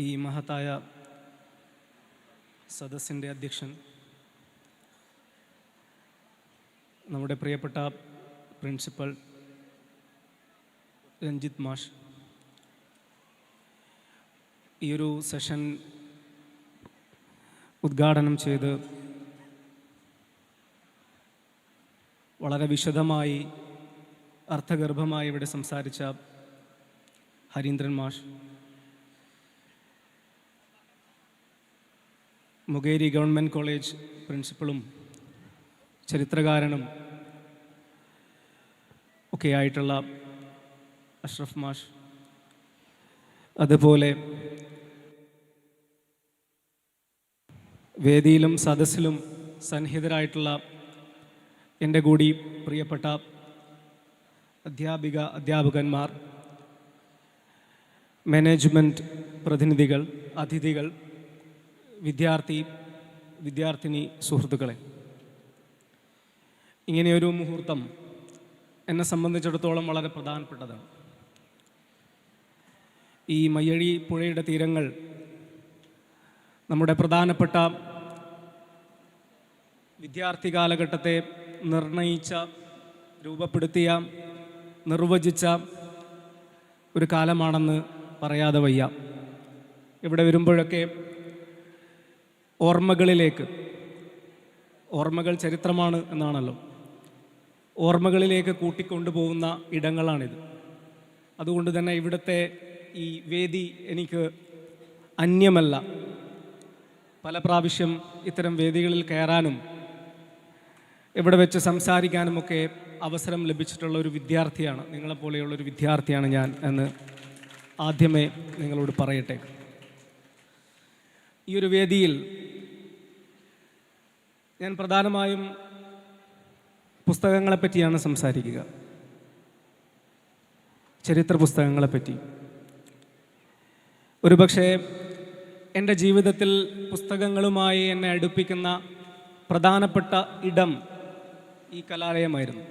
ഈ മഹത്തായ സദസ്സിന്റെ അധ്യക്ഷൻ നമ്മുടെ പ്രിയപ്പെട്ട പ്രിൻസിപ്പൽ രഞ്ജിത്ത് മാഷ്. ഈ ഒരു സെഷൻ ഉദ്ഘാടനം ചെയ്ത് വളരെ വിശദമായി അർത്ഥഗർഭമായി ഇവിടെ സംസാരിച്ച ഹരീന്ദ്രൻ മാഷ്. മുകേരി ഗവൺമെന്റ് കോളേജ് പ്രിൻസിപ്പളും ചരിത്രകാരനും ഒക്കെ ആയിട്ടുള്ള അഷ്റഫ് മാഷ്. അതുപോലെ വേദിയിലും സദസ്സിലും സന്നിഹിതരായിട്ടുള്ള എന്റെ കൂടി പ്രിയപ്പെട്ട അധ്യാപിക അധ്യാപകന്മാർ മാനേജ്മെന്റ് പ്രതിനിധികൾ അതിഥികൾ വിദ്യാർത്ഥി വിദ്യാർത്ഥിനി സുഹൃത്തുക്കളെ ഇങ്ങനെയൊരു മുഹൂർത്തം എന്നെ സംബന്ധിച്ചിടത്തോളം വളരെ പ്രധാനപ്പെട്ടതാണ്. ഈ മയ്യഴി പുഴയുടെ തീരങ്ങൾ നമ്മുടെ പ്രധാനപ്പെട്ട വിദ്യാർത്ഥി കാലഘട്ടത്തെ നിർണയിച്ച രൂപപ്പെടുത്തിയ നിർവചിച്ച ഒരു കാലമാണെന്ന് പറയാതെ വയ്യ. ഇവിടെ വരുമ്പോഴൊക്കെ ഓർമ്മകളിലേക്ക്. ഓർമ്മകൾ ചരിത്രമാണ് എന്നാണല്ലോ. ഓർമ്മകളിലേക്ക് കൂട്ടിക്കൊണ്ടുപോകുന്ന ഇടങ്ങളാണിത്. അതുകൊണ്ട് തന്നെ ഇവിടുത്തെ ഈ വേദി എനിക്ക് അന്യമല്ല. പല പ്രാവശ്യം ഇത്തരം വേദികളിൽ കയറാനും ഇവിടെ വെച്ച് സംസാരിക്കാനുമൊക്കെ അവസരം ലഭിച്ചിട്ടുള്ള ഒരു വിദ്യാർത്ഥിയാണ്. നിങ്ങളെപ്പോലെയുള്ള ഒരു വിദ്യാർത്ഥിയാണ് ഞാൻ എന്ന് ആദ്യമേ നിങ്ങളോട് പറയട്ടെ. ഈ ഒരു വേദിയിൽ ഞാൻ പ്രധാനമായും പുസ്തകങ്ങളെ പറ്റിയാണ് സംസാരിക്കുക. ചരിത്ര പുസ്തകങ്ങളെ പറ്റി. ഒരുപക്ഷെ എന്റെ ജീവിതത്തിൽ പുസ്തകങ്ങളുമായി എന്നെ അടുപ്പിക്കുന്ന പ്രധാനപ്പെട്ട ഇടം ഈ കലാലയമായിരുന്നു.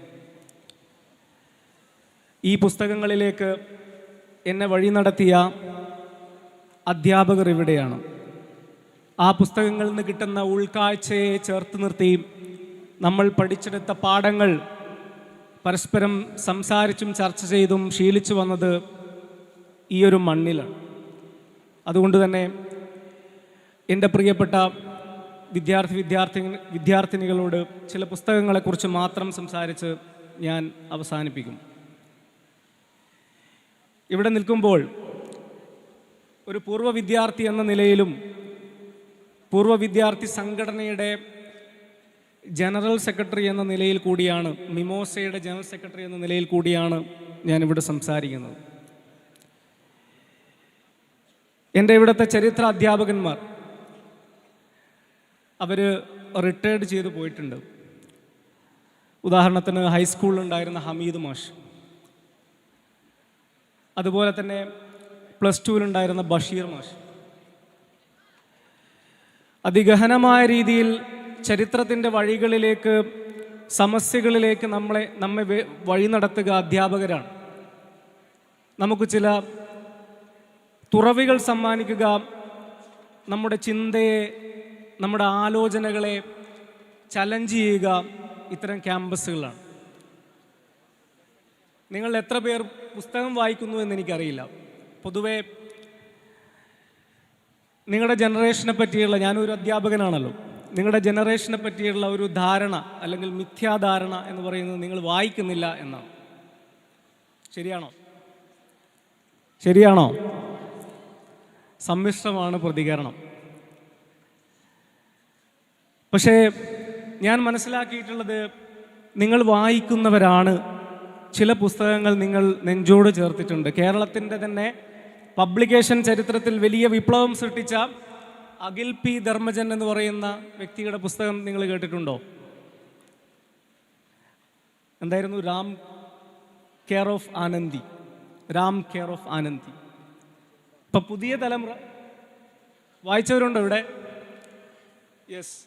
ഈ പുസ്തകങ്ങളിലേക്ക് എന്നെ വഴി നടത്തിയ അധ്യാപകർ ഇവിടെയാണ്. ആ പുസ്തകങ്ങളിൽ നിന്ന് കിട്ടുന്ന ഉൾക്കാഴ്ചയെ ചേർത്ത് നിർത്തി നമ്മൾ പഠിച്ചെടുത്ത പാഠങ്ങൾ പരസ്പരം സംസാരിച്ചും ചർച്ച ചെയ്തും ശീലിച്ചു വന്നത് ഈ ഒരു മണ്ണിലാണ്. അതുകൊണ്ട് തന്നെ എന്റെ പ്രിയപ്പെട്ട വിദ്യാർത്ഥി വിദ്യാർത്ഥി വിദ്യാർത്ഥിനികളോട് ചില പുസ്തകങ്ങളെക്കുറിച്ച് മാത്രം സംസാരിച്ച് ഞാൻ അവസാനിപ്പിക്കും. ഇവിടെ നിൽക്കുമ്പോൾ ഒരു പൂർവ വിദ്യാർത്ഥി എന്ന നിലയിലും പൂർവ വിദ്യാർത്ഥി സംഘടനയുടെ ജനറൽ സെക്രട്ടറി എന്ന നിലയിൽ കൂടിയാണ് മിമോസയുടെ ജനറൽ സെക്രട്ടറി എന്ന നിലയിൽ കൂടിയാണ് ഞാനിവിടെ സംസാരിക്കുന്നത്. എന്റെ ഇവിടുത്തെ ചരിത്ര അധ്യാപകന്മാർ അവർ റിട്ടയർഡ് ചെയ്ത് പോയിട്ടുണ്ട്. ഉദാഹരണത്തിന് ഹൈസ്കൂളിലുണ്ടായിരുന്ന ഹമീദ് മാഷ്. അതുപോലെ തന്നെ പ്ലസ് ടുവിലുണ്ടായിരുന്ന ബഷീർ മാഷ്. അതിഗഹനമായ രീതിയിൽ ചരിത്രത്തിന്റെ വഴികളിലേക്ക് സമസ്യകളിലേക്ക് നമ്മളെ നമ്മെ വഴി നടത്തുക അധ്യാപകരാണ്. നമുക്ക് ചില തുറവികൾ സമ്മാനിക്കുക നമ്മുടെ ചിന്തയെ നമ്മുടെ ആലോചനകളെ ചലഞ്ച് ചെയ്യുക ഇത്തരം ക്യാമ്പസുകളാണ്. നിങ്ങൾ എത്ര പേർ പുസ്തകം വായിക്കുന്നു എന്ന് എനിക്കറിയില്ല. പൊതുവേ നിങ്ങളുടെ ജനറേഷനെ പറ്റിയുള്ള ഞാനൊരു അധ്യാപകനാണല്ലോ. നിങ്ങളുടെ ജനറേഷനെ പറ്റിയുള്ള ഒരു ധാരണ അല്ലെങ്കിൽ മിഥ്യാധാരണ എന്ന് പറയുന്നത് നിങ്ങൾ വായിക്കുന്നില്ല എന്നാണ്. ശരിയാണോ? ശരിയാണോ? സമ്മിശ്രമാണ് പ്രതികരണം. പക്ഷേ ഞാൻ മനസ്സിലാക്കിയിട്ടുള്ളത് നിങ്ങൾ വായിക്കുന്നവരാണ്. ചില പുസ്തകങ്ങൾ നിങ്ങൾ നെഞ്ചോട് ചേർത്തിട്ടുണ്ട്. കേരളത്തിന്റെ തന്നെ പബ്ലിക്കേഷൻ ചരിത്രത്തിൽ വലിയ വിപ്ലവം സൃഷ്ടിച്ച അഖിൽ പി ധർമ്മജൻ എന്ന് പറയുന്ന വ്യക്തിയുടെ പുസ്തകം നിങ്ങൾ കേട്ടിട്ടുണ്ടോ? എന്തായിരുന്നു? Ram care of Anandi. Ram care of Anandi. ഇപ്പൊ പുതിയ തലമുറ. വായിച്ചവരുണ്ടോ ഇവിടെ? യെസ്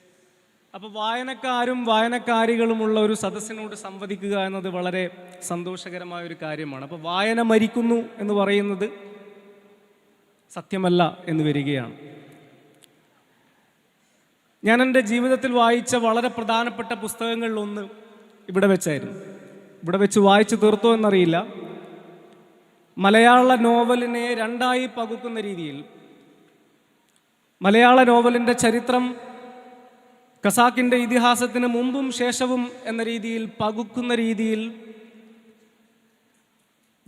അപ്പോൾ വായനക്കാരും വായനക്കാരികളുമുള്ള ഒരു സദസ്സിനോട് സംവദിക്കുക എന്നത് വളരെ സന്തോഷകരമായ ഒരു കാര്യമാണ്. അപ്പോൾ വായന മരിക്കുന്നു എന്ന് പറയുന്നത് സത്യമല്ല എന്ന് വരികയാണ്. ഞാൻ എന്റെ ജീവിതത്തിൽ വായിച്ച വളരെ പ്രധാനപ്പെട്ട പുസ്തകങ്ങളിൽ ഒന്ന് ഇവിടെ വെച്ചായിരുന്നു. ഇവിടെ വെച്ച് വായിച്ചു തീർത്തോ എന്നറിയില്ല. മലയാള നോവലിനെ രണ്ടായി പകുക്കുന്ന രീതിയിൽ. മലയാള നോവലിന്റെ ചരിത്രം ഖസാക്കിന്റെ ഇതിഹാസത്തിന് മുമ്പും ശേഷവും എന്ന രീതിയിൽ പകുക്കുന്ന രീതിയിൽ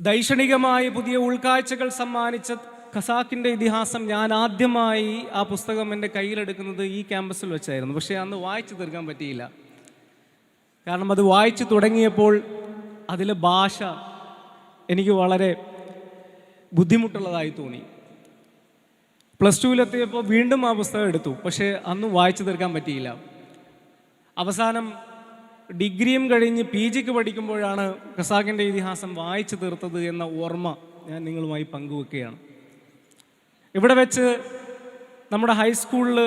ദൈക്ഷണികമായ പുതിയ ഉൾക്കാഴ്ചകൾ സമ്മാനിച്ച ഖസാക്കിന്റെ ഇതിഹാസം ഞാൻ ആദ്യമായി ആ പുസ്തകം എന്റെ കയ്യിലെടുക്കുന്നത് ഈ ക്യാമ്പസിൽ വെച്ചായിരുന്നു. പക്ഷേ അന്ന് വായിച്ചു തീർക്കാൻ പറ്റിയില്ല. കാരണം അത് വായിച്ചു തുടങ്ങിയപ്പോൾ അതിലെ ഭാഷ എനിക്ക് വളരെ ബുദ്ധിമുട്ടുള്ളതായി തോന്നി. പ്ലസ് ടുവിലെത്തിയപ്പോൾ വീണ്ടും ആ പുസ്തകം എടുത്തു. പക്ഷേ അന്ന് വായിച്ചു തീർക്കാൻ പറ്റിയില്ല. അവസാനം ഡിഗ്രിയും കഴിഞ്ഞ് പി ജിക്ക് പഠിക്കുമ്പോഴാണ് ഖസാക്കിന്റെ ഇതിഹാസം വായിച്ചു തീർത്തത് എന്ന ഓർമ്മ ഞാൻ നിങ്ങളുമായി പങ്കുവെക്കുകയാണ്. ഇവിടെ വെച്ച് നമ്മുടെ ഹൈസ്കൂളിൽ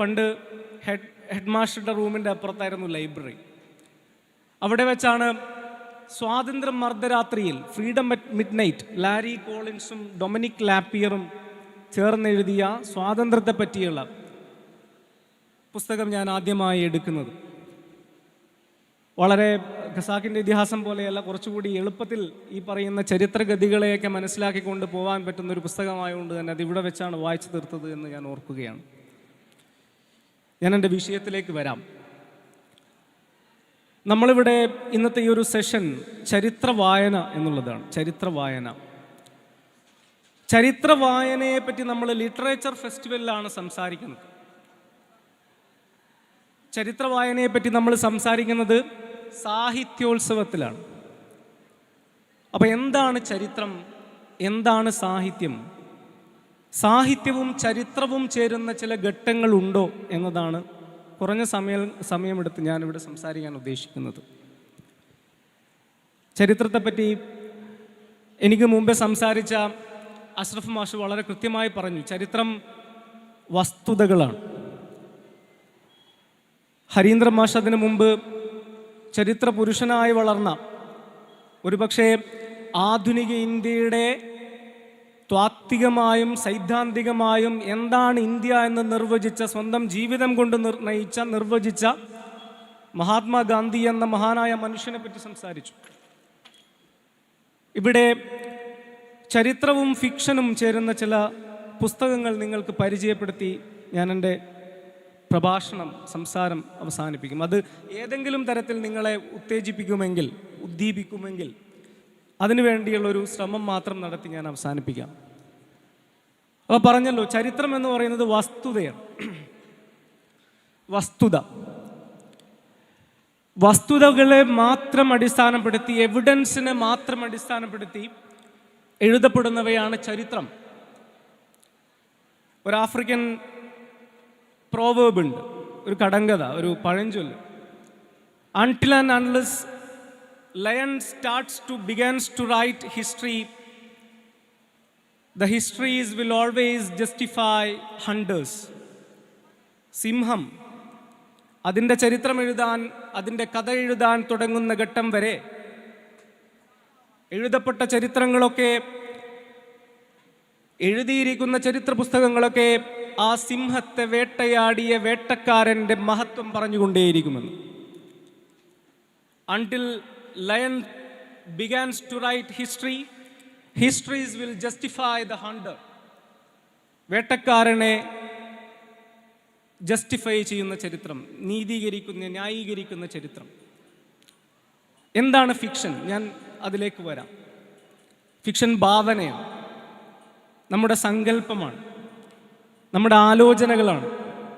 പണ്ട് ഹെഡ് ഹെഡ് മാസ്റ്ററുടെ റൂമിന്റെ അപ്പുറത്തായിരുന്നു ലൈബ്രറി അവിടെ വെച്ചാണ് സ്വാതന്ത്ര്യം മർദ്ദരാത്രിയിൽ freedom at midnight Larry കോളിൻസും ഡൊമിനിക് ലാപ്പിയറും ചേർന്ന് എഴുതിയ സ്വാതന്ത്ര്യത്തെ പറ്റിയുള്ള പുസ്തകം ഞാൻ ആദ്യമായി എടുക്കുന്നത്. വളരെ ഖസാക്കിന്റെ ഇതിഹാസം പോലെയല്ല കുറച്ചുകൂടി എളുപ്പത്തിൽ ഈ പറയുന്ന ചരിത്രഗതികളെയൊക്കെ മനസ്സിലാക്കിക്കൊണ്ട് പോകാൻ പറ്റുന്ന ഒരു പുസ്തകമായതുകൊണ്ട് തന്നെ അത് ഇവിടെ വെച്ചാണ് വായിച്ചു തീർത്തത് എന്ന് ഞാൻ ഓർക്കുകയാണ്. ഞാൻ എന്റെ വിഷയത്തിലേക്ക് വരാം. നമ്മളിവിടെ ഇന്നത്തെ ഈ ഒരു സെഷൻ ചരിത്ര വായന എന്നുള്ളതാണ്. ചരിത്ര വായന ചരിത്ര വായനയെ പറ്റി നമ്മൾ ലിറ്ററേച്ചർ ഫെസ്റ്റിവലിലാണ് സംസാരിക്കുന്നത്. ചരിത്ര വായനയെ പറ്റി നമ്മൾ സംസാരിക്കുന്നത് സാഹിത്യോത്സവത്തിലാണ്. അപ്പോൾ എന്താണ് ചരിത്രം? എന്താണ് സാഹിത്യം? സാഹിത്യവും ചരിത്രവും ചേരുന്ന ചില ഘട്ടങ്ങളുണ്ടോ എന്നതാണ് കുറഞ്ഞ സമയം സമയമെടുത്ത് ഞാനിവിടെ സംസാരിക്കാൻ ഉദ്ദേശിക്കുന്നത്. ചരിത്രത്തെപ്പറ്റി എനിക്ക് മുമ്പേ സംസാരിച്ച അഷ്റഫ് മാഷ് വളരെ കൃത്യമായി പറഞ്ഞു ചരിത്രം വസ്തുതകളാണ്. ഹരീന്ദ്ര മാഷ് അതിനു മുമ്പ് ചരിത്ര പുരുഷനായി വളർന്ന ഒരുപക്ഷെ ആധുനിക ഇന്ത്യയുടെ ത്വാത്വികമായും സൈദ്ധാന്തികമായും എന്താണ് ഇന്ത്യ എന്ന് നിർവചിച്ച സ്വന്തം ജീവിതം കൊണ്ട് നിർണയിച്ച നിർവചിച്ച മഹാത്മാഗാന്ധി എന്ന മഹാനായ മനുഷ്യനെ പറ്റി സംസാരിച്ചു. ഇവിടെ ചരിത്രവും ഫിക്ഷനും ചേരുന്ന ചില പുസ്തകങ്ങൾ നിങ്ങൾക്ക് പരിചയപ്പെടുത്തി ഞാൻ എന്റെ പ്രഭാഷണം സംസാരം അവസാനിപ്പിക്കും. അത് ഏതെങ്കിലും തരത്തിൽ നിങ്ങളെ ഉത്തേജിപ്പിക്കുമെങ്കിൽ ഉദ്ദീപിക്കുമെങ്കിൽ അതിനു വേണ്ടിയുള്ള ഒരു ശ്രമം മാത്രം നടത്തി ഞാൻ അവസാനിപ്പിക്കാം. അപ്പോൾ പറഞ്ഞല്ലോ ചരിത്രം എന്ന് പറയുന്നത് വസ്തുതയാണ്. വസ്തുത. വസ്തുതകളെ മാത്രം അടിസ്ഥാനപ്പെടുത്തി എവിഡൻസിനെ മാത്രം അടിസ്ഥാനപ്പെടുത്തി എഴുതപ്പെടുന്നവയാണ് ചരിത്രം. ഒരു ആഫ്രിക്കൻ പ്രോവേബ് ഉണ്ട്. ഒരു കടങ്കഥ ഒരു പഴഞ്ചൊല്ല്. Until and unless lion starts to begins to write history the histories will always justify hunters സിംഹം അതിന്റെ ചരിത്രം എഴുതാൻ അതിന്റെ കഥ എഴുതാൻ തുടങ്ങുന്ന ഘട്ടം വരെ എഴുതപ്പെട്ട ചരിത്രങ്ങളൊക്കെ എഴുതിയിരിക്കുന്ന ചരിത്ര പുസ്തകങ്ങളൊക്കെ ആ സിംഹത്തെ വേട്ടയാടിയ വേട്ടക്കാരന്റെ മഹത്വം പറഞ്ഞുകൊണ്ടേയിരിക്കുമെന്ന്. Until lion begins to write history histories will justify the hunter വേട്ടക്കാരനെ justify ചെയ്യുന്ന ചരിത്രം നീതീകരിക്കുന്ന ന്യായീകരിക്കുന്ന ചരിത്രം. എന്താണ് ഫിക്ഷൻ ഞാൻ അതിലേക്ക് വരാം. ഫിക്ഷൻ ഭാവനയാണ്. നമ്മുടെ സങ്കല്പമാണ്. നമ്മുടെ ആലോചനകളാണ്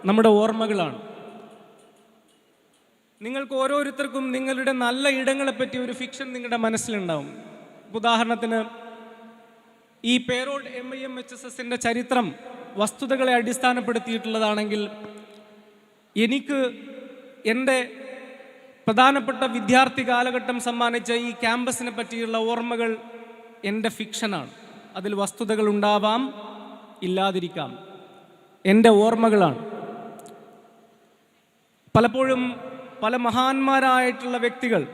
നമ്മുടെ ഓർമ്മകളാണ്. നിങ്ങൾക്ക് ഓരോരുത്തർക്കും നിങ്ങളുടെ നല്ല ഇടങ്ങളെ പറ്റി ഒരു ഫിക്ഷൻ നിങ്ങളുടെ മനസ്സിലുണ്ടാവും. ഉദാഹരണത്തിന് ഈ പേരോഡ് M I M H S എസിന്റെ ചരിത്രം വസ്തുതകളെ അടിസ്ഥാനപ്പെടുത്തിയിട്ടുള്ളതാണെങ്കിൽ എനിക്ക് എന്റെ പ്രധാനപ്പെട്ട വിദ്യാർത്ഥി കാലഘട്ടം സമ്മാനിച്ച ഈ ക്യാമ്പസിനെ പറ്റിയുള്ള ഓർമ്മകൾ എന്റെ ഫിക്ഷനാണ് അതിൽ വസ്തുതകൾ ഉണ്ടാവാം ഇല്ലാതിരിക്കാം. എന്റെ ഓർമ്മകളാണ്. പലപ്പോഴും പല മഹാന്മാരായിട്ടുള്ള വ്യക്തികൾ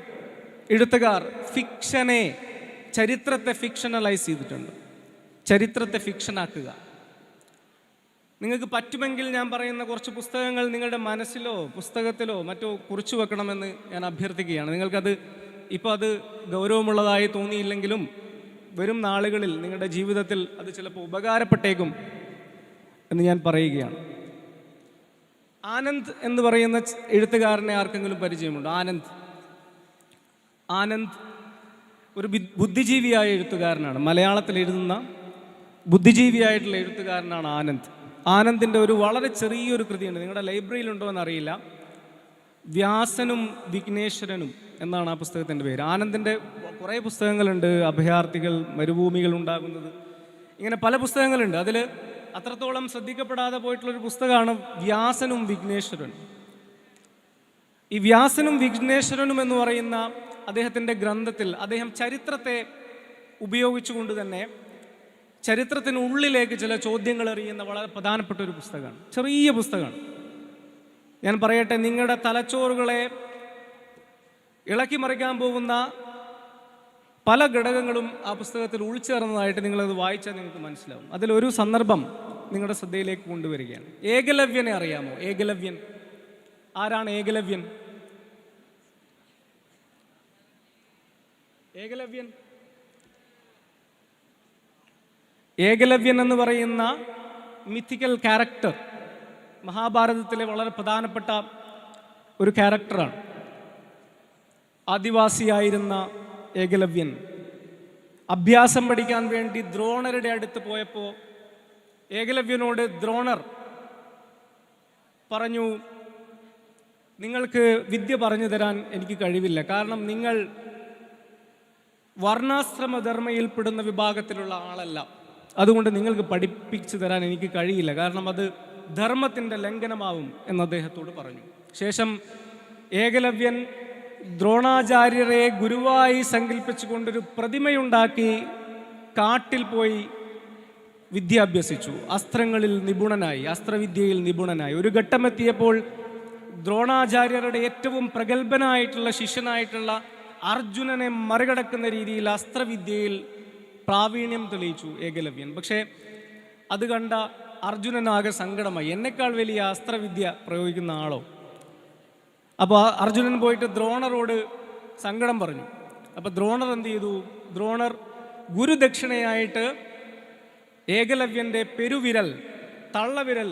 എഴുത്തുകാർ ഫിക്ഷനെ ചരിത്രത്തെ ഫിക്ഷണലൈസ് ചെയ്തിട്ടുണ്ട്. ചരിത്രത്തെ ഫിക്ഷനാക്കുക. നിങ്ങൾക്ക് പറ്റുമെങ്കിൽ ഞാൻ പറയുന്ന കുറച്ച് പുസ്തകങ്ങൾ നിങ്ങളുടെ മനസ്സിലോ പുസ്തകത്തിലോ മറ്റോ കുറിച്ചു വെക്കണമെന്ന് ഞാൻ അഭ്യർത്ഥിക്കുകയാണ്. നിങ്ങൾക്കത് ഇപ്പോൾ അത് ഗൗരവമുള്ളതായി തോന്നിയില്ലെങ്കിലും വരും നാളുകളിൽ നിങ്ങളുടെ ജീവിതത്തിൽ അത് ചിലപ്പോൾ ഉപകാരപ്പെട്ടേക്കും. എന്ന് ഞാൻ പറയുകയാണ്. ആനന്ദ് എന്ന് പറയുന്ന എഴുത്തുകാരനെ ആർക്കെങ്കിലും പരിചയമുണ്ടോ? ആനന്ദ്. ആനന്ദ് ഒരു ബുദ്ധിജീവിയായ എഴുത്തുകാരനാണ്. മലയാളത്തിൽ എഴുതുന്ന ബുദ്ധിജീവിയായിട്ടുള്ള എഴുത്തുകാരനാണ് ആനന്ദ്. ആനന്ദിന്റെ ഒരു വളരെ ചെറിയൊരു കൃതിയുണ്ട്. നിങ്ങളുടെ ലൈബ്രറിയിൽ ഉണ്ടോ എന്നറിയില്ല. വ്യാസനും വിഘ്നേശ്വരനും എന്നാണ് ആ പുസ്തകത്തിന്റെ പേര്. ആനന്ദിന്റെ കുറേ പുസ്തകങ്ങളുണ്ട്. അഭയാർത്ഥികൾ മരുഭൂമികൾ ഉണ്ടാകുന്നത്. ഇങ്ങനെ പല പുസ്തകങ്ങളുണ്ട്. അതിൽ അത്രത്തോളം ശ്രദ്ധിക്കപ്പെടാതെ പോയിട്ടുള്ളൊരു പുസ്തകമാണ് വ്യാസനും വിഘ്നേശ്വരനും. ഈ വ്യാസനും വിഘ്നേശ്വരനും എന്ന് പറയുന്ന അദ്ദേഹത്തിന്റെ ഗ്രന്ഥത്തിൽ അദ്ദേഹം ചരിത്രത്തെ ഉപയോഗിച്ചുകൊണ്ട് തന്നെ ചരിത്രത്തിനുള്ളിലേക്ക് ചില ചോദ്യങ്ങൾ എറിയുന്ന വളരെ പ്രധാനപ്പെട്ട ഒരു പുസ്തകമാണ്. ചെറിയ പുസ്തകമാണ്. ഞാൻ പറയട്ടെ നിങ്ങളുടെ തലച്ചോറുകളെ ഇളക്കി മറിക്കാൻ പോകുന്ന പല ഘടകങ്ങളും ആ പുസ്തകത്തിൽ ഉൾച്ചേർന്നതായിട്ട് നിങ്ങളത് വായിച്ചാൽ നിങ്ങൾക്ക് മനസ്സിലാവും. അതിലൊരു സന്ദർഭം നിങ്ങളുടെ ശ്രദ്ധയിലേക്ക് കൊണ്ടുവരികയാണ്. ഏകലവ്യനെ അറിയാമോ? ഏകലവ്യൻ. ആരാണ് ഏകലവ്യൻ? ഏകലവ്യൻ? ഏകലവ്യൻ എന്ന് പറയുന്ന മിഥിക്കൽ ക്യാരക്ടർ മഹാഭാരതത്തിലെ വളരെ പ്രധാനപ്പെട്ട ഒരു ക്യാരക്ടറാണ് ആദിവാസിയായിരുന്ന ഏകലവ്യൻ. അഭ്യാസം പഠിക്കാൻ വേണ്ടി ദ്രോണരുടെ അടുത്ത് പോയപ്പോൾ ഏകലവ്യനോട് ദ്രോണർ പറഞ്ഞു നിങ്ങൾക്ക് വിദ്യ പറഞ്ഞു തരാൻ എനിക്ക് കഴിവില്ല. കാരണം നിങ്ങൾ വർണാശ്രമധർമ്മയിൽപ്പെടുന്ന വിഭാഗത്തിലുള്ള ആളല്ല. അതുകൊണ്ട് നിങ്ങൾക്ക് പഠിപ്പിച്ചു തരാൻ എനിക്ക് കഴിയില്ല. കാരണം അത് ധർമ്മത്തിന്റെ ലംഘനമാവും എന്ന് അദ്ദേഹത്തോട് പറഞ്ഞു. ശേഷം ഏകലവ്യൻ ദ്രോണാചാര്യരെ ഗുരുവായി സങ്കല്പിച്ചുകൊണ്ടൊരു പ്രതിമയുണ്ടാക്കി കാട്ടിൽ പോയി വിദ്യ അഭ്യസിച്ചു അസ്ത്രങ്ങളിൽ നിപുണനായി അസ്ത്രവിദ്യയിൽ നിപുണനായി. ഒരു ഘട്ടമെത്തിയപ്പോൾ ദ്രോണാചാര്യരുടെ ഏറ്റവും പ്രഗത്ഭനായിട്ടുള്ള ശിഷ്യനായിട്ടുള്ള അർജുനനെ മറികടക്കുന്ന രീതിയിൽ അസ്ത്രവിദ്യയിൽ പ്രാവീണ്യം തെളിയിച്ചു ഏകലവ്യൻ. പക്ഷേ അത് കണ്ട അർജുനനാകെ സങ്കടമായി. എന്നെക്കാൾ വലിയ അസ്ത്രവിദ്യ പ്രയോഗിക്കുന്ന ആളോ അപ്പോൾ അർജുനൻ പോയിട്ട് ദ്രോണറോട് സങ്കടം പറഞ്ഞു. അപ്പോൾ ദ്രോണർ എന്ത് ചെയ്തു? ദ്രോണർ ഗുരുദക്ഷിണയായിട്ട് ഏകലവ്യന്റെ പെരുവിരൽ തള്ളവിരൽ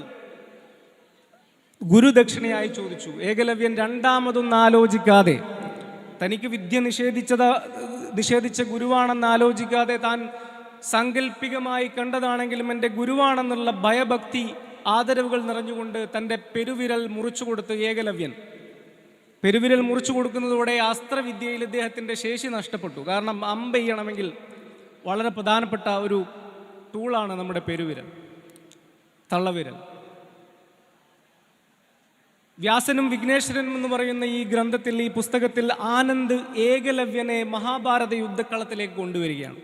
ഗുരുദക്ഷിണയായി ചോദിച്ചു. ഏകലവ്യൻ രണ്ടാമതൊന്നും ആലോചിക്കാതെ തനിക്ക് വിദ്യ നിഷേധിച്ചത് നിഷേധിച്ച ഗുരുവാണെന്ന് ആലോചിക്കാതെ താൻ സാങ്കല്പികമായി കണ്ടതാണെങ്കിലും എന്റെ ഗുരുവാണെന്നുള്ള ഭയഭക്തി ആദരവുകൾ നിറഞ്ഞുകൊണ്ട് തന്റെ പെരുവിരൽ മുറിച്ചു കൊടുത്ത് ഏകലവ്യൻ പെരുവിരൽ മുറിച്ചു കൊടുക്കുന്നതോടെ അസ്ത്രവിദ്യയിൽ ഇദ്ദേഹത്തിന്റെ ശേഷി നഷ്ടപ്പെട്ടു. കാരണം അമ്പ ചെയ്യണമെങ്കിൽ വളരെ പ്രധാനപ്പെട്ട ഒരു ടൂളാണ് നമ്മുടെ പെരുവിരൽ തള്ളവിരൽ. വ്യാസനും വിഘ്നേശ്വരനും എന്ന് പറയുന്ന ഈ ഗ്രന്ഥത്തിൽ ഈ പുസ്തകത്തിൽ ആനന്ദ് ഏകലവ്യനെ മഹാഭാരത യുദ്ധക്കളത്തിലേക്ക് കൊണ്ടുവരികയാണ്.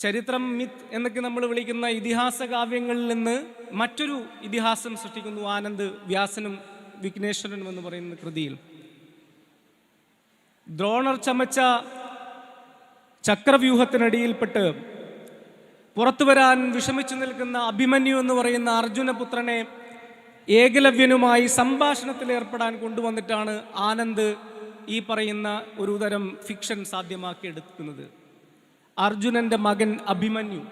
ചരിത്രം മിത്ത് എന്നൊക്കെ നമ്മൾ വിളിക്കുന്ന ഇതിഹാസ കാവ്യങ്ങളിൽ നിന്ന് മറ്റൊരു ഇതിഹാസം സൃഷ്ടിക്കുന്നു ആനന്ദ് വ്യാസനും വിഘ്നേശ്വരനും എന്ന് പറയുന്ന കൃതിയിൽ. ദ്രോണർ ചമച്ച ചക്രവ്യൂഹത്തിനടിയിൽപ്പെട്ട് പുറത്തു വരാൻ വിഷമിച്ചു നിൽക്കുന്ന അഭിമന്യു എന്ന് പറയുന്ന അർജുനപുത്രനെ ഏകലവ്യനുമായി സംഭാഷണത്തിൽ ഏർപ്പെടാൻ കൊണ്ടുവന്നിട്ടാണ് ആനന്ദ് ഈ പറയുന്ന ഒരു തരം ഫിക്ഷൻ സാധ്യമാക്കിയെടുക്കുന്നത്. അർജുനന്റെ മകൻ അഭിമന്യു.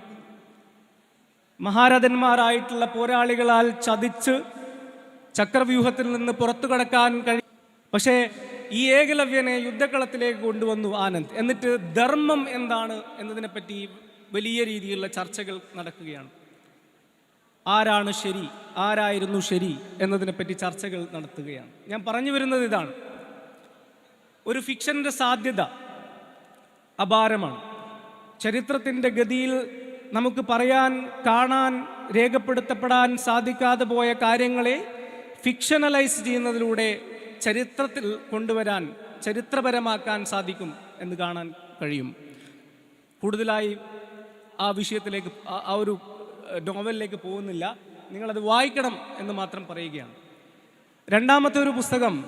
മഹാരഥന്മാരായിട്ടുള്ള പോരാളികളാൽ ചതിച്ച് ചക്രവ്യൂഹത്തിൽ നിന്ന് പുറത്തു കടക്കാൻ കഴി പക്ഷേ ഈ ഏകലവ്യനെ യുദ്ധക്കളത്തിലേക്ക് കൊണ്ടുവന്നു ആനന്ദ്. എന്നിട്ട് ധർമ്മം എന്താണ് എന്നതിനെപ്പറ്റി വലിയ രീതിയിലുള്ള ചർച്ചകൾ നടക്കുകയാണ്. ആരാണ് ശരി ആരായിരുന്നു ശരി എന്നതിനെപ്പറ്റി ചർച്ചകൾ നടത്തുകയാണ്. ഞാൻ പറഞ്ഞു വരുന്നത് ഇതാണ്. ഒരു ഫിക്ഷന്റെ സാധ്യത അപാരമാണ്. ചരിത്രത്തിന്റെ ഗതിയിൽ നമുക്ക് പറയാൻ കാണാൻ രേഖപ്പെടുത്തപ്പെടാൻ സാധിക്കാതെ പോയ കാര്യങ്ങളെ ഫിക്ഷണലൈസ് ചെയ്യുന്നതിലൂടെ ചരിത്രത്തിൽ കൊണ്ടുവരാൻ ചരിത്രപരമാക്കാൻ സാധിക്കും എന്ന് കാണാൻ കഴിയും. കൂടുതലായി ആ വിഷയത്തിലേക്ക് ആ- ഒരു നോവലിലേക്ക് പോകുന്നില്ല. നിങ്ങളത് വായിക്കണം എന്ന് മാത്രം പറയുകയാണ്. രണ്ടാമത്തെ ഒരു പുസ്തകം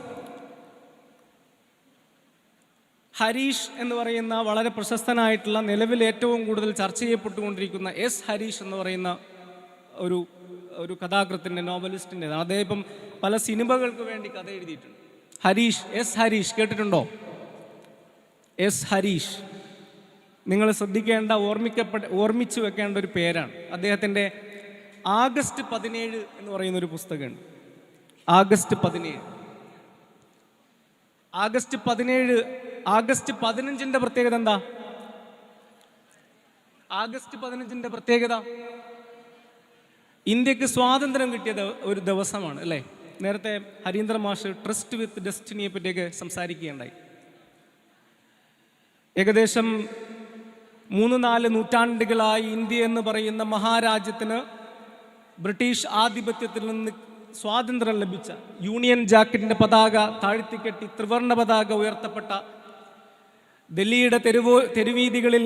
ഹരീഷ് എന്ന് പറയുന്ന വളരെ പ്രശസ്തനായിട്ടുള്ള നിലവിൽ ഏറ്റവും കൂടുതൽ ചർച്ച ചെയ്യപ്പെട്ടുകൊണ്ടിരിക്കുന്ന എസ് ഹരീഷ് എന്ന് പറയുന്ന ഒരു ഒരു കഥാകൃത്തിന്റെ നോവലിസ്റ്റിന്റെതാണ് അദ്ദേഹം ഇപ്പം പല സിനിമകൾക്ക് വേണ്ടി കഥ എഴുതിയിട്ടുണ്ട്. ഹരീഷ് എസ് ഹരീഷ് കേട്ടിട്ടുണ്ടോ? എസ് ഹരീഷ്. നിങ്ങൾ ശ്രദ്ധിക്കേണ്ട ഓർമ്മിക്കപ്പെട്ട ഓർമ്മിച്ചു വെക്കേണ്ട ഒരു പേരാണ്. അദ്ദേഹത്തിന്റെ ആഗസ്റ്റ് പതിനേഴ് എന്ന് പറയുന്ന ഒരു പുസ്തകമുണ്ട്. ആഗസ്റ്റ് പതിനേഴ്. ആഗസ്റ്റ് പതിനേഴ് ആഗസ്റ്റ് പതിനഞ്ചിന്റെ പ്രത്യേകത എന്താ? ആഗസ്റ്റ് പതിനഞ്ചിന്റെ പ്രത്യേകത? ഇന്ത്യയ്ക്ക് സ്വാതന്ത്ര്യം കിട്ടിയ ഒരു ദിവസമാണ് അല്ലേ? നേരത്തെ ഹരീന്ദ്ര മാഷ് ട്രസ്റ്റ് വിത്ത് ഡെസ്റ്റിനിയെ പറ്റിയൊക്കെ സംസാരിക്കുകയുണ്ടായി. ഏകദേശം മൂന്ന് നാല് നൂറ്റാണ്ടുകളായി ഇന്ത്യ എന്ന് പറയുന്ന മഹാരാജ്യത്തിന് ബ്രിട്ടീഷ് ആധിപത്യത്തിൽ നിന്ന് സ്വാതന്ത്ര്യം ലഭിച്ച യൂണിയൻ ജാക്കറ്റിന്റെ പതാക താഴ്ത്തിക്കെട്ടി ത്രിവർണ പതാക ഉയർത്തപ്പെട്ട ഡൽഹിയുടെ തെരുവോ തെരുവീതികളിൽ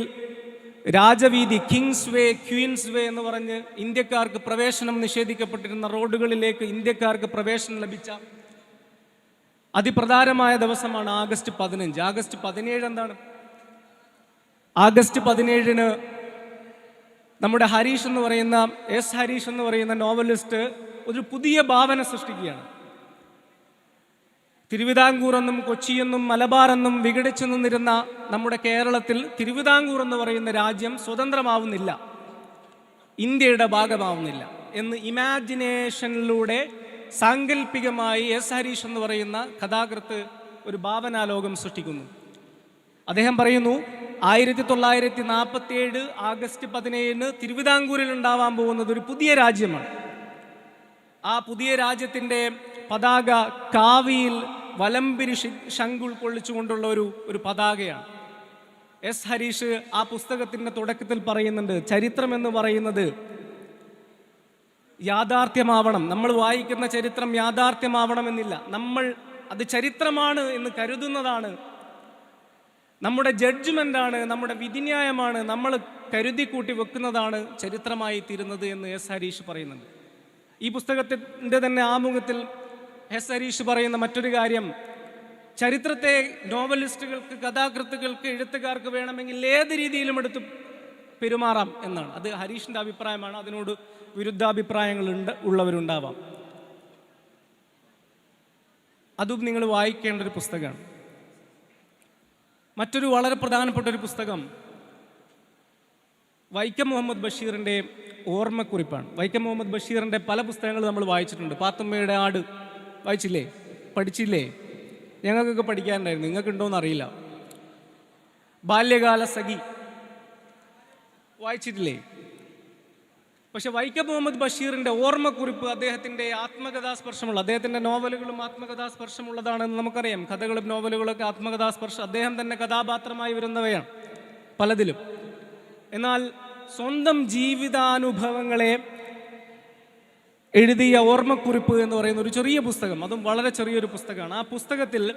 രാജവീതി കിങ്സ് വേ ക്വീൻസ് വേ എന്ന് പറഞ്ഞ് ഇന്ത്യക്കാർക്ക് പ്രവേശനം നിഷേധിക്കപ്പെട്ടിരുന്ന റോഡുകളിലേക്ക് ഇന്ത്യക്കാർക്ക് പ്രവേശനം ലഭിച്ച അതിപ്രധാനമായ ദിവസമാണ് ആഗസ്റ്റ് പതിനഞ്ച്. ആഗസ്റ്റ് പതിനേഴ് എന്താണ്? ആഗസ്റ്റ് പതിനേഴിന് നമ്മുടെ ഹരീഷ് എന്ന് പറയുന്ന എസ് ഹരീഷ് എന്ന് പറയുന്ന നോവലിസ്റ്റ് ഒരു പുതിയ ഭാവന സൃഷ്ടിക്കുകയാണ്. തിരുവിതാംകൂർ എന്നും കൊച്ചിയെന്നും മലബാർ എന്നും വിഘടിച്ചു നിന്നിരുന്ന നമ്മുടെ കേരളത്തിൽ തിരുവിതാംകൂർ എന്ന് പറയുന്ന രാജ്യം സ്വതന്ത്രമാവുന്നില്ല. ഇന്ത്യയുടെ ഭാഗമാവുന്നില്ല. എന്ന് ഇമാജിനേഷനിലൂടെ സാങ്കല്പികമായി എസ് ഹരീഷ് എന്ന് പറയുന്ന കഥാകൃത്ത് ഒരു ഭാവനാലോകം സൃഷ്ടിക്കുന്നു. അദ്ദേഹം പറയുന്നു ആയിരത്തി തൊള്ളായിരത്തി നാൽപ്പത്തി ഏഴ് ആഗസ്റ്റ് പതിനേഴിന് തിരുവിതാംകൂറിൽ ഉണ്ടാവാൻ പോകുന്നത് ഒരു പുതിയ രാജ്യമാണ്. ആ പുതിയ രാജ്യത്തിന്റെ പതാക കാവിയിൽ വലംപിരി ശങ്കുൾ ഉൾക്കൊള്ളിച്ചുകൊണ്ടുള്ള ഒരു ഒരു പതാകയാണ്. എസ് ഹരീഷ് ആ പുസ്തകത്തിന്റെ തുടക്കത്തിൽ പറയുന്നുണ്ട് ചരിത്രം എന്ന് പറയുന്നത് യാഥാർത്ഥ്യമാവണം. നമ്മൾ വായിക്കുന്ന ചരിത്രം യാഥാർത്ഥ്യമാവണമെന്നില്ല. നമ്മൾ അത് ചരിത്രമാണ് എന്ന് കരുതുന്നതാണ്. നമ്മുടെ ജഡ്ജ്മെന്റാണ് നമ്മുടെ വിധിന്യായമാണ് നമ്മൾ കരുതി കൂട്ടി വെക്കുന്നതാണ് ചരിത്രമായി തീരുന്നത് എന്ന് എസ് ഹരീഷ് പറയുന്നുണ്ട്. ഈ പുസ്തകത്തിന്റെ തന്നെ ആമുഖത്തിൽ എസ് ഹരീഷ് പറയുന്ന മറ്റൊരു കാര്യം. ചരിത്രത്തെ നോവലിസ്റ്റുകൾക്ക് കഥാകൃത്തുക്കൾക്ക് എഴുത്തുകാർക്ക് വേണമെങ്കിൽ ഏത് രീതിയിലും എടുത്ത് പെരുമാറാം എന്നാണ്. അത് ഹരീഷിന്റെ അഭിപ്രായമാണ്. അതിനോട് വിരുദ്ധാഭിപ്രായങ്ങൾ ഉണ്ട് ഉള്ളവരുണ്ടാവാം. അതും നിങ്ങൾ വായിക്കേണ്ട ഒരു പുസ്തകമാണ്. മറ്റൊരു വളരെ പ്രധാനപ്പെട്ട ഒരു പുസ്തകം വൈക്കം മുഹമ്മദ് ബഷീറിന്റെ ഓർമ്മക്കുറിപ്പാണ്. വൈക്കം മുഹമ്മദ് ബഷീറിന്റെ പല പുസ്തകങ്ങൾ നമ്മൾ വായിച്ചിട്ടുണ്ട്. പാത്തുമ്മയുടെ ആട് വായിച്ചില്ലേ? പഠിച്ചില്ലേ? ഞങ്ങൾക്കൊക്കെ പഠിക്കാനുണ്ടായിരുന്നു. നിങ്ങൾക്കുണ്ടോയെന്ന് അറിയില്ല. ബാല്യകാല സഖി. വായിച്ചിട്ടില്ലേ? പക്ഷെ വൈക്കം മുഹമ്മദ് ബഷീറിന്റെ ഓർമ്മക്കുറിപ്പ് അദ്ദേഹത്തിന്റെ ആത്മകഥാസ്പർശമുള്ള അദ്ദേഹത്തിന്റെ നോവലുകളും ആത്മകഥാസ്പർശമുള്ളതാണെന്ന് നമുക്കറിയാം. കഥകളും നോവലുകളൊക്കെ ആത്മകഥാസ്പർശം അദ്ദേഹം തന്നെ കഥാപാത്രമായി വരുന്നവയാണ് പലതിലും. എന്നാൽ സ്വന്തം ജീവിതാനുഭവങ്ങളെ എഴുതിയ ഓർമ്മക്കുറിപ്പ് എന്ന് പറയുന്ന ഒരു ചെറിയ പുസ്തകം. അതും വളരെ ചെറിയൊരു പുസ്തകമാണ്. ആ പുസ്തകത്തിൽ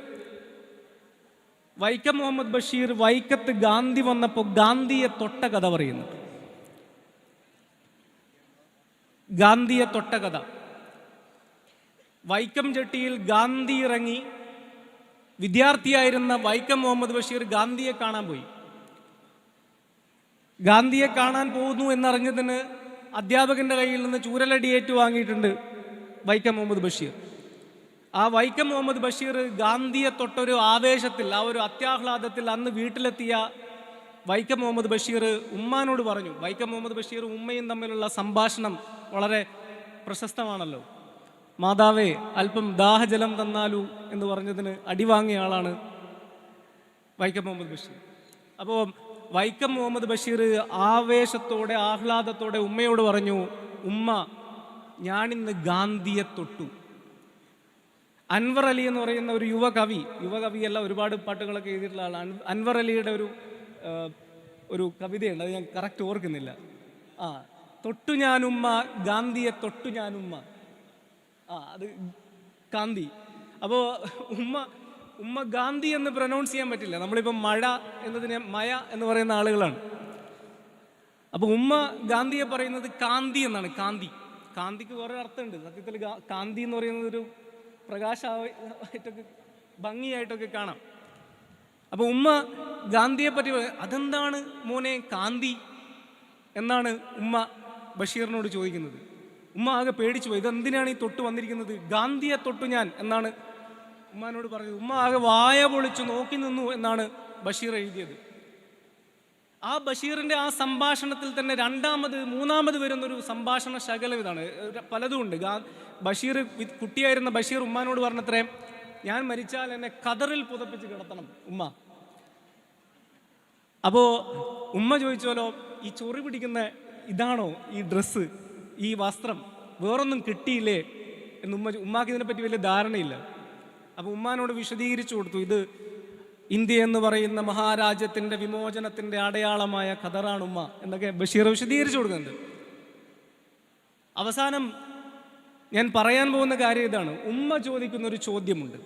വൈക്കം മുഹമ്മദ് ബഷീർ വൈക്കത്ത് ഗാന്ധി വന്നപ്പോൾ ഗാന്ധിയെ തൊട്ട കഥ പറയുന്നുണ്ട്. ഗാന്ധിയെ തൊട്ട കഥ. വൈക്കം ജട്ടിയിൽ ഗാന്ധി ഇറങ്ങി. വിദ്യാർത്ഥിയായിരുന്ന വൈക്കം മുഹമ്മദ് ബഷീർ ഗാന്ധിയെ കാണാൻ പോയി. ഗാന്ധിയെ കാണാൻ പോകുന്നു എന്നറിഞ്ഞതിന് അധ്യാപകന്റെ കയ്യിൽ നിന്ന് ചൂരലടി ഏറ്റുവാങ്ങിയിട്ടുണ്ട് വൈക്കം മുഹമ്മദ് ബഷീർ. ആ വൈക്കം മുഹമ്മദ് ബഷീർ ഗാന്ധിയെ തൊട്ടൊരു ആവേശത്തിൽ ആ ഒരു അത്യാഹ്ലാദത്തിൽ അന്ന് വീട്ടിലെത്തിയ വൈക്കം മുഹമ്മദ് ബഷീർ ഉമ്മാനോട് പറഞ്ഞു വൈക്കം മുഹമ്മദ് ബഷീർ ഉമ്മയും തമ്മിലുള്ള സംഭാഷണം വളരെ പ്രശസ്തമാണല്ലോ. മാതാവേ അല്പം ദാഹജലം തന്നാലു എന്ന് പറഞ്ഞതിന് അടിവാങ്ങിയ ആളാണ് വൈക്കം മുഹമ്മദ് ബഷീർ. അപ്പോൾ വൈക്കം മുഹമ്മദ് ബഷീർ ആവേശത്തോടെ ആഹ്ലാദത്തോടെ ഉമ്മയോട് പറഞ്ഞു ഉമ്മ ഞാനിന്ന് ഗാന്ധിയെ തൊട്ടു. അൻവർ അലി എന്ന് പറയുന്ന ഒരു യുവകവി യുവകവിയല്ല ഒരുപാട് പാട്ടുകളൊക്കെ എഴുതിയിട്ടുള്ള ആളാണ്. അൻവർ അലിയുടെ ഒരു ഒരു കവിതയുണ്ട് അത് ഞാൻ കറക്റ്റ് ഓർക്കുന്നില്ല. ആ തൊട്ടു ഞാനുമ്മ ഗാന്ധിയെ തൊട്ടു ഞാനുമ്മ. ആ അത് ഗാന്ധി. അപ്പോൾ ഉമ്മ ഉമ്മ ഗാന്ധി എന്ന് പ്രൊനൗൺസ് ചെയ്യാൻ പറ്റില്ല. നമ്മളിപ്പോൾ മഴ എന്നതിനെ മയ എന്ന് പറയുന്ന ആളുകളാണ്. അപ്പോൾ ഉമ്മ ഗാന്ധിയെ പറയുന്നത് കാന്തി എന്നാണ്. കാന്തി. കാന്തിക്ക് കുറേ അർത്ഥമുണ്ട്. സത്യത്തിൽ കാന്തി എന്ന് പറയുന്നത് ഒരു പ്രകാശമായിട്ടൊക്കെ ഭംഗിയായിട്ടൊക്കെ കാണാം. അപ്പോൾ ഉമ്മ ഗാന്ധിയെ പറ്റി അതെന്താണ് മോനെ കാന്തി? എന്നാണ് ഉമ്മ ബഷീറിനോട് ചോദിക്കുന്നത്. ഉമ്മ ആകെ പേടിച്ചു പോയി ഇതെന്തിനാണ് ഈ തൊട്ട് വന്നിരിക്കുന്നത്? ഗാന്ധിയെ തൊട്ടു ഞാൻ എന്നാണ് ഉമ്മാനോട് പറഞ്ഞു ഉമ്മ ആകെ വായ പൊളിച്ചു നോക്കി നിന്നു എന്നാണ് ബഷീർ എഴുതിയത്. ആ ബഷീറിന്റെ ആ സംഭാഷണത്തിൽ തന്നെ രണ്ടാമത് മൂന്നാമത് വരുന്നൊരു സംഭാഷണ ശകലം ഇതാണ്. ഒരു പലതും ഉണ്ട്. ഗാ- ബഷീർ കുട്ടിയായിരുന്ന ബഷീർ ഉമ്മാനോട് പറഞ്ഞത്രേ ഞാൻ മരിച്ചാൽ എന്നെ കതറിൽ പുതപ്പിച്ച് കിടത്തണം ഉമ്മ. അപ്പോ ഉമ്മ ചോദിച്ചോലോ ഈ ചൊറി പിടിക്കുന്ന ഇതാണോ ഈ ഡ്രസ്സ് ഈ വസ്ത്രം? വേറൊന്നും കിട്ടിയില്ലേ? എന്ന് ഉമ്മ ഉമ്മാക്ക് ഇതിനെപ്പറ്റി വലിയ ധാരണയില്ല. അപ്പൊ ഉമ്മാനോട് വിശദീകരിച്ചു കൊടുത്തു ഇത് ഇന്ത്യ എന്ന് പറയുന്ന മഹാരാജ്യത്തിന്റെ വിമോചനത്തിന്റെ അടയാളമായ ഖദറാണ് ഉമ്മ എന്നൊക്കെ ബഷീർ വിശദീകരിച്ചു കൊടുക്കുന്നുണ്ട്. അവസാനം ഞാൻ പറയാൻ പോകുന്ന കാര്യം ഇതാണ്. ഉമ്മ ചോദിക്കുന്ന ഒരു ചോദ്യമുണ്ട്.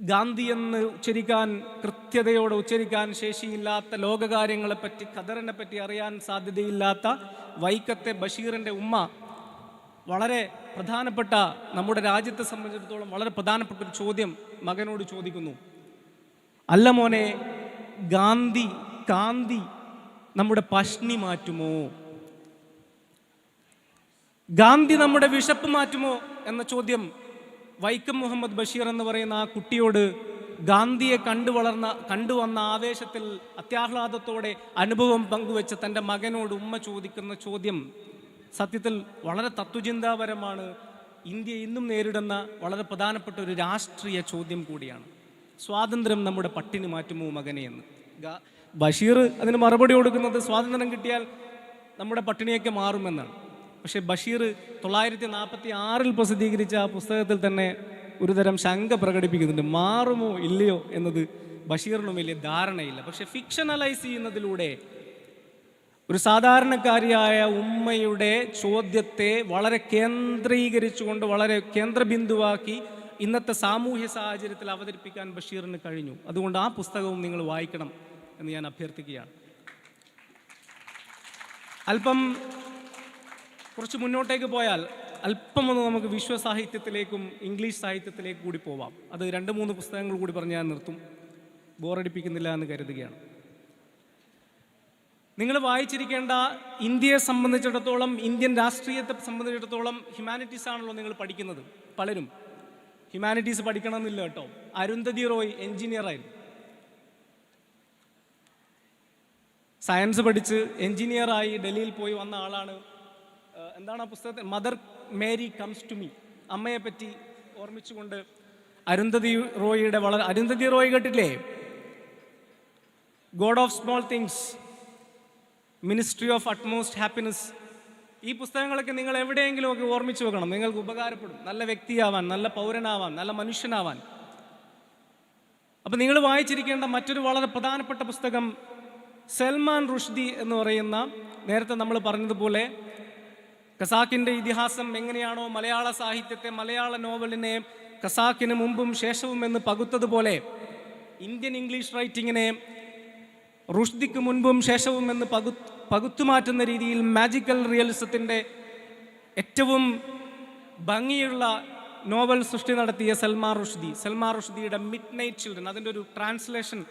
ഗാന്ധി എന്ന് ഉച്ചരിക്കാൻ കൃത്യതയോടെ ഉച്ചരിക്കാൻ ശേഷിയില്ലാത്ത ലോകകാര്യങ്ങളെപ്പറ്റി ഖദറിനെ പറ്റി അറിയാൻ സാധ്യതയില്ലാത്ത വൈക്കത്തെ ബഷീറിന്റെ ഉമ്മ വളരെ പ്രധാനപ്പെട്ട നമ്മുടെ രാജ്യത്തെ സംബന്ധിച്ചിടത്തോളം വളരെ പ്രധാനപ്പെട്ട ഒരു ചോദ്യം മകനോട് ചോദിക്കുന്നു. അല്ല മോനെ ഗാന്ധി കാന്തി നമ്മുടെ പഷ്ണി മാറ്റുമോ? ഗാന്ധി നമ്മുടെ വിശപ്പ് മാറ്റുമോ എന്ന ചോദ്യം വൈക്കം മുഹമ്മദ് ബഷീർ എന്ന് പറയുന്ന ആ കുട്ടിയോട് ഗാന്ധിയെ കണ്ടു വളർന്ന കണ്ടുവന്ന ആവേശത്തിൽ അത്യാഹ്ലാദത്തോടെ അനുഭവം പങ്കുവെച്ച തന്റെ മകനോട് ഉമ്മ ചോദിക്കുന്ന ചോദ്യം സത്യത്തിൽ വളരെ തത്വചിന്താപരമാണ് ഇന്ത്യ ഇന്നും നേരിടുന്ന വളരെ പ്രധാനപ്പെട്ട ഒരു രാഷ്ട്രീയ ചോദ്യം കൂടിയാണ്. സ്വാതന്ത്ര്യം നമ്മുടെ പട്ടിണി മാറ്റുമോ മകനെ എന്ന്. ബഷീർ അതിന് മറുപടി കൊടുക്കുന്നത് സ്വാതന്ത്ര്യം കിട്ടിയാൽ നമ്മുടെ പട്ടിണിയൊക്കെ മാറുമെന്നാണ്. പക്ഷേ ബഷീർ തൊള്ളായിരത്തി നാൽപ്പത്തി ആറിൽ പ്രസിദ്ധീകരിച്ച ആ പുസ്തകത്തിൽ തന്നെ ഒരുതരം ശങ്ക പ്രകടിപ്പിക്കുന്നുണ്ട്. മാറുമോ ഇല്ലയോ എന്നത് ബഷീറിനും വലിയ ധാരണയില്ല. പക്ഷേ ഫിക്ഷണലൈസ് ചെയ്യുന്നതിലൂടെ ഒരു സാധാരണക്കാരിയായ ഉമ്മയുടെ ചോദ്യത്തെ വളരെ കേന്ദ്രീകരിച്ചുകൊണ്ട് വളരെ കേന്ദ്രബിന്ദുവാക്കി ഇന്നത്തെ സാമൂഹ്യ സാഹചര്യത്തിൽ അവതരിപ്പിക്കാൻ ബഷീറിന് കഴിഞ്ഞു. അതുകൊണ്ട് ആ പുസ്തകവും നിങ്ങൾ വായിക്കണം എന്ന് ഞാൻ അഭ്യർത്ഥിക്കുകയാണ്. അല്പം കുറച്ച് മുന്നോട്ടേക്ക് പോയാൽ അല്പം ഒന്ന് നമുക്ക് വിശ്വസാഹിത്യത്തിലേക്കും ഇംഗ്ലീഷ് സാഹിത്യത്തിലേക്കും കൂടി പോവാം. അത് രണ്ട് മൂന്ന് പുസ്തകങ്ങൾ കൂടി പറഞ്ഞ് ഞാൻ നിർത്തും. ബോറടിപ്പിക്കുന്നില്ല എന്ന് കരുതുകയാണ്. നിങ്ങൾ വായിച്ചിരിക്കേണ്ട ഇന്ത്യയെ സംബന്ധിച്ചിടത്തോളം ഇന്ത്യൻ രാഷ്ട്രീയത്തെ സംബന്ധിച്ചിടത്തോളം ഹ്യൂമാനിറ്റീസ് ആണല്ലോ നിങ്ങൾ പഠിക്കുന്നത്. പലരും. ഹ്യൂമാനിറ്റീസ് പഠിക്കണമെന്നില്ല കേട്ടോ. അരുന്ധതി റോയ് എഞ്ചിനീയറായിരുന്നു സയൻസ് പഠിച്ച് എഞ്ചിനീയറായി ഡൽഹിയിൽ പോയി വന്ന ആളാണ് എന്താണ് ആ പുസ്തകത്തിൽ mother Mary comes to me അമ്മയെ പറ്റി ഓർമ്മിച്ചുകൊണ്ട് അരുന്ധതി റോയിയുടെ വളരെ അരുന്ധതി റോയ് കേട്ടില്ലേ? God of small things ministry of utmost happiness ഈ പുസ്തകങ്ങളൊക്കെ നിങ്ങൾ എവിടെയെങ്കിലുമൊക്കെ ഓർമ്മിച്ച് വെക്കണം. നിങ്ങൾക്ക് ഉപകാരപ്പെടും. നല്ല വ്യക്തിയാവാൻ നല്ല പൗരനാവാൻ നല്ല മനുഷ്യനാവാൻ. അപ്പം നിങ്ങൾ വായിച്ചിരിക്കേണ്ട മറ്റൊരു വളരെ പ്രധാനപ്പെട്ട പുസ്തകം സൽമാൻ റുഷ്ദി എന്ന് പറയുന്ന നേരത്തെ നമ്മൾ പറഞ്ഞതുപോലെ ഖസാക്കിന്റെ ഇതിഹാസം എങ്ങനെയാണോ മലയാള സാഹിത്യത്തെ മലയാള നോവലിനെ ഖസാക്കിന് മുമ്പും ശേഷവും എന്ന് പകുത്തതുപോലെ ഇന്ത്യൻ ഇംഗ്ലീഷ് റൈറ്റിങ്ങിനെ റുഷ്ദിക്ക് മുൻപും ശേഷവും എന്ന് പകു പകുത്തുമാറ്റുന്ന രീതിയിൽ മാജിക്കൽ റിയലിസത്തിന്റെ ഏറ്റവും ഭംഗിയുള്ള നോവൽ സൃഷ്ടി നടത്തിയ സൽമാ റുഷ്ദി. സൽമാ റുഷ്ദിയുടെ മിഡ് നൈറ്റ് ചിൽഡ്രൻ അതിന്റെ ഒരു ട്രാൻസ്ലേഷൻ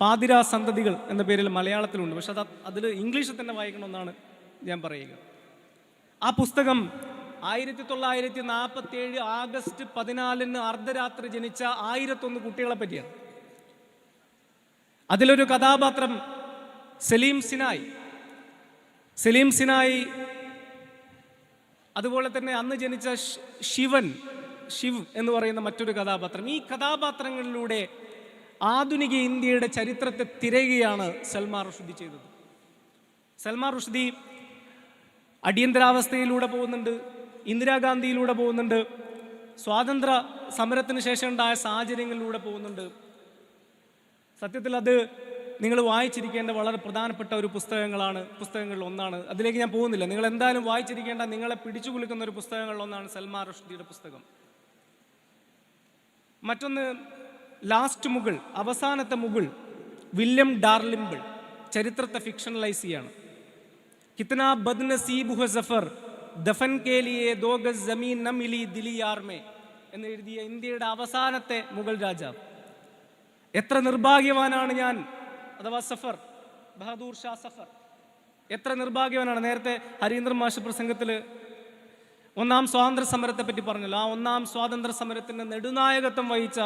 പാതിരാ സന്തതികൾ എന്ന പേരിൽ മലയാളത്തിലുണ്ട്. പക്ഷെ അത് അതിൽ ഇംഗ്ലീഷിൽ തന്നെ വായിക്കണമെന്നാണ് ഞാൻ പറയുക. ആ പുസ്തകം ആയിരത്തി തൊള്ളായിരത്തി നാൽപ്പത്തി ഏഴ് ആഗസ്റ്റ് പതിനാലിന് അർദ്ധരാത്രി ജനിച്ച ആയിരത്തൊന്ന് കുട്ടികളെ പറ്റിയാണ്. അതിലൊരു കഥാപാത്രം സലീം സിനായി. സലീം സിനായി അതുപോലെ തന്നെ അന്ന് ജനിച്ച ശിവൻ ശിവ് എന്ന് പറയുന്ന മറ്റൊരു കഥാപാത്രം. ഈ കഥാപാത്രങ്ങളിലൂടെ ആധുനിക ഇന്ത്യയുടെ ചരിത്രത്തെ തിരയുകയാണ് സൽമാൻ റുഷ്ദി ചെയ്തത്. സൽമാൻ റുഷ്ദി അടിയന്തരാവസ്ഥയിലൂടെ പോകുന്നുണ്ട് ഇന്ദിരാഗാന്ധിയിലൂടെ പോകുന്നുണ്ട് സ്വാതന്ത്ര്യ സമരത്തിന് ശേഷം ഉണ്ടായ സാഹചര്യങ്ങളിലൂടെ പോകുന്നുണ്ട്. സത്യത്തിൽ അത് നിങ്ങൾ വായിച്ചിരിക്കേണ്ട വളരെ പ്രധാനപ്പെട്ട ഒരു പുസ്തകങ്ങളാണ് പുസ്തകങ്ങളിൽ ഒന്നാണ്. അതിലേക്ക് ഞാൻ പോകുന്നില്ല. നിങ്ങൾ എന്തായാലും വായിച്ചിരിക്കേണ്ട നിങ്ങളെ പിടിച്ചു കുലുക്കുന്ന ഒരു പുസ്തകങ്ങളിൽ ഒന്നാണ് സൽമാ റഷ്ദിയുടെ പുസ്തകം. മറ്റൊന്ന് ലാസ്റ്റ് മുകൾ അവസാനത്തെ മുകൾ വില്യം ഡാർലിംബിൾ ചരിത്രത്തെ ഫിക്ഷണലൈസ് ചെയ്യാണ്. കിത്തന ബദ്നസീബ് ഹുവ സഫർ ദഫൻ കേലിയെ ദോ ഗസ് ജമീൻ നം ഇലി ദിലി എന്നെഴുതിയ ഇന്ത്യയുടെ അവസാനത്തെ മുഗൾ രാജാവ്. എത്ര നിർഭാഗ്യവാനാണ് ഞാൻ? അഥവാ സഫർ ബഹദൂർ ഷാ സഫർ. എത്ര നിർഭാഗ്യവാനാണ്? നേരത്തെ ഹരീന്ദ്രൻ മാഷ് പ്രസംഗത്തിൽ ഒന്നാം സ്വാതന്ത്ര്യ സമരത്തെ പറ്റി പറഞ്ഞല്ലോ. ആ ഒന്നാം സ്വാതന്ത്ര്യ സമരത്തിന്റെ നെടുനായകത്വം വഹിച്ച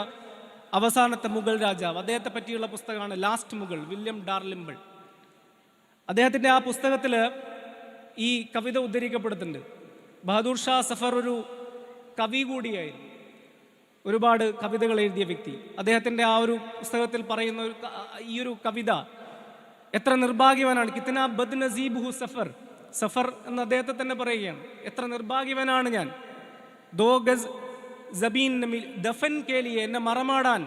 അവസാനത്തെ മുഗൾ രാജാവ്. അദ്ദേഹത്തെ പറ്റിയുള്ള പുസ്തകമാണ് ലാസ്റ്റ് മുഗൾ വില്യം ഡാർലിംബിൾ അദ്ദേഹത്തിന്റെ ആ പുസ്തകത്തിൽ ഈ കവിത ഉദ്ധരിക്കപ്പെടുന്നുണ്ട്. ബഹദൂർ ഷാ സഫർ ഒരു കവി കൂടിയായിരുന്നു. ഒരുപാട് കവിതകൾ എഴുതിയ വ്യക്തി. അദ്ദേഹത്തിന്റെ ആ ഒരു പുസ്തകത്തിൽ പറയുന്ന ഒരു ഈ ഒരു കവിത എത്ര നിർഭാഗ്യവാനാണ്. കിത്തന ബദ് നസീബ് ഹു സഫർ. സഫർ എന്ന് അദ്ദേഹത്തെ തന്നെ പറയുകയാണ്. എത്ര നിർഭാഗ്യവനാണ് ഞാൻ. ദോ ഗസ് ജബീൻ ദഫൻ കേലിയെ എന്നെ മറമാടാൻ.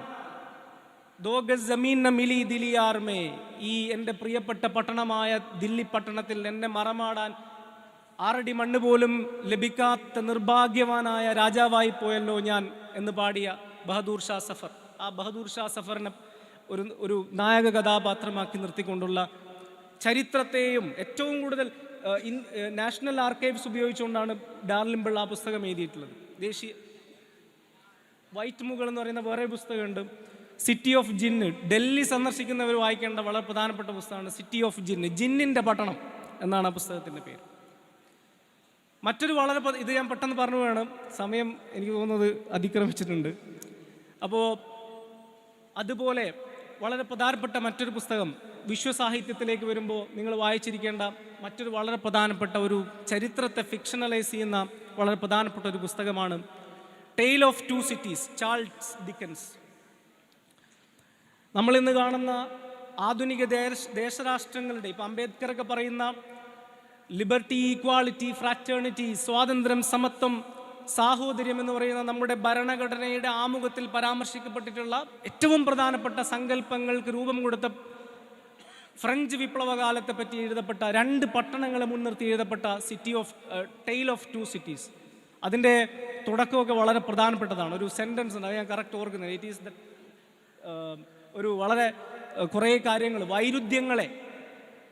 ദോ ഗസ് ജമീൻ മിലി ദിലിയാർ മേ ഈ എന്റെ പ്രിയപ്പെട്ട പട്ടണമായ ദില്ലി പട്ടണത്തിൽ എന്നെ മറമാടാൻ ആറടി മണ്ണ് പോലും ലഭിക്കാത്ത നിർഭാഗ്യവാനായ രാജാവായി പോയല്ലോ ഞാൻ എന്ന് പാടിയ ബഹദൂർ ഷാ സഫർ. ആ ബഹദൂർ ഷാ സഫറിനെ ഒരു ഒരു നായക കഥാപാത്രമാക്കി നിർത്തിക്കൊണ്ടുള്ള ചരിത്രത്തെയും ഏറ്റവും കൂടുതൽ നാഷണൽ ആർക്കൈവ്സ് ഉപയോഗിച്ചുകൊണ്ടാണ് ഡാർലിംബിൾ ആ പുസ്തകം എഴുതിയിട്ടുള്ളത്. ദേശീയ വൈറ്റ് മുകൾ എന്ന് പറയുന്ന വേറെ പുസ്തകമുണ്ട്. സിറ്റി ഓഫ് ജിന്ന്. ഡൽഹി സന്ദർശിക്കുന്നവർ വായിക്കേണ്ട വളരെ പ്രധാനപ്പെട്ട പുസ്തകമാണ് സിറ്റി ഓഫ് ജിന്ന്. ജിന്നിന്റെ പട്ടണം എന്നാണ് ആ പുസ്തകത്തിന്റെ പേര്. മറ്റൊരു വളരെ ഇത് ഞാൻ പെട്ടെന്ന് പറഞ്ഞു വേണം. സമയം എനിക്ക് തോന്നുന്നത് അതിക്രമിച്ചിട്ടുണ്ട്. അപ്പോൾ അതുപോലെ വളരെ പ്രധാനപ്പെട്ട മറ്റൊരു പുസ്തകം വിശ്വസാഹിത്യത്തിലേക്ക് വരുമ്പോൾ നിങ്ങൾ വായിച്ചിരിക്കേണ്ട മറ്റൊരു വളരെ പ്രധാനപ്പെട്ട ഒരു ചരിത്രത്തെ ഫിക്ഷണലൈസ് ചെയ്യുന്ന വളരെ പ്രധാനപ്പെട്ട ഒരു പുസ്തകമാണ് tale of two cities Charles Dickens നമ്മളിന്ന് കാണുന്ന ആധുനിക ദേശ ദേശരാഷ്ട്രങ്ങളുടെ ഇപ്പം അംബേദ്കർ ഒക്കെ പറയുന്ന ലിബർട്ടി ഈക്വാളിറ്റി ഫ്രാറ്റേണിറ്റി സ്വാതന്ത്ര്യം സമത്വം സാഹോദര്യം എന്ന് പറയുന്ന നമ്മുടെ ഭരണഘടനയുടെ ആമുഖത്തിൽ പരാമർശിക്കപ്പെട്ടിട്ടുള്ള ഏറ്റവും പ്രധാനപ്പെട്ട സങ്കല്പങ്ങൾക്ക് രൂപം കൊടുത്ത ഫ്രഞ്ച് വിപ്ലവകാലത്തെ പറ്റി എഴുതപ്പെട്ട രണ്ട് പട്ടണങ്ങളെ മുൻനിർത്തി എഴുതപ്പെട്ട city of tale of two cities അതിന്റെ തുടക്കമൊക്കെ വളരെ പ്രധാനപ്പെട്ടതാണ്. ഒരു സെന്റൻസ് ഉണ്ട് അത് ഞാൻ കറക്റ്റ് ഓർക്കുന്നത് ഇറ്റ് ഈസ് ദ ഒരു വളരെ കുറേ കാര്യങ്ങൾ വൈരുദ്ധ്യങ്ങളെ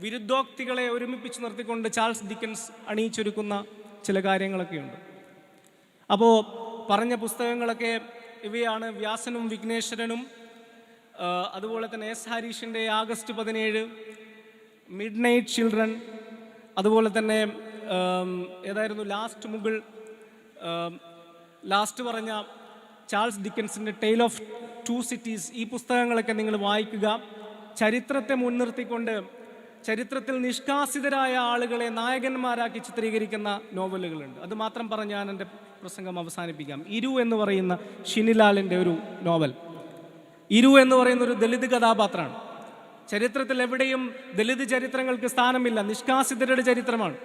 വിരുദ്ധോക്തികളെ ഒരുമിപ്പിച്ച് നിർത്തിക്കൊണ്ട് ചാൾസ് ഡിക്കൻസ് അണിയിച്ചൊരുക്കുന്ന ചില കാര്യങ്ങളൊക്കെയുണ്ട്. അപ്പോൾ പറഞ്ഞ പുസ്തകങ്ങളൊക്കെ ഇവയാണ് വ്യാസനും വിഘ്നേശ്വരനും അതുപോലെ തന്നെ എസ് ഹരീഷിന്റെ ആഗസ്റ്റ് പതിനേഴ് മിഡ് നൈറ്റ് ചിൽഡ്രൻ അതുപോലെ തന്നെ ഏതായിരുന്നു ലാസ്റ്റ് മുഗൾ ലാസ്റ്റ് പറഞ്ഞ ചാൾസ് ഡിക്കൻസിന്റെ ടെയിൽ ഓഫ് ടു സിറ്റീസ് ഈ പുസ്തകങ്ങളൊക്കെ നിങ്ങൾ വായിക്കുക. ചരിത്രത്തെ മുൻനിർത്തിക്കൊണ്ട് ചരിത്രത്തിൽ നിഷ്കാസിതരായ ആളുകളെ നായകന്മാരാക്കി ചിത്രീകരിക്കുന്ന നോവലുകളുണ്ട്. അത് മാത്രം പറഞ്ഞ് ഞാൻ എന്റെ പ്രസംഗം അവസാനിപ്പിക്കാം. ഇരു എന്ന് പറയുന്ന ഷിനിലാലിന്റെ ഒരു നോവൽ. ഇരു എന്ന് പറയുന്ന ഒരു ദളിത് കഥാപാത്രമാണ്. ചരിത്രത്തിൽ എവിടെയും ദളിത് ചരിത്രങ്ങൾക്ക് സ്ഥാനമില്ല. നിഷ്കാസിതരുടെ ചരിത്രമാണ്.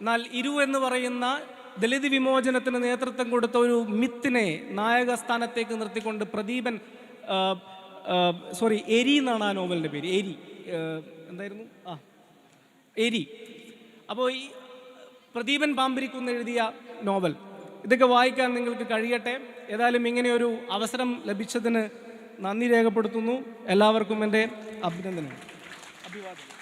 എന്നാൽ ഇരു എന്ന് പറയുന്ന ദളിത് വിമോചനത്തിന് നേതൃത്വം കൊടുത്ത ഒരു മിത്തിനെ നായക സ്ഥാനത്തേക്ക് നിർത്തിക്കൊണ്ട് പ്രദീപൻ സോറി എരി എന്നാണ് ആ നോവലിന്റെ പേര്. എരി എന്തായിരുന്നു? ആ. എരി. അപ്പോൾ ഈ പ്രദീപൻ പാമ്പിരിക്കുന്ന് എഴുതിയ നോവൽ. ഇതൊക്കെ വായിക്കാൻ നിങ്ങൾക്ക് കഴിയട്ടെ. ഏതായാലും ഇങ്ങനെയൊരു അവസരം ലഭിച്ചതിന് നന്ദി രേഖപ്പെടുത്തുന്നു. എല്ലാവർക്കും എന്റെ അഭിനന്ദനം അഭിവാദനം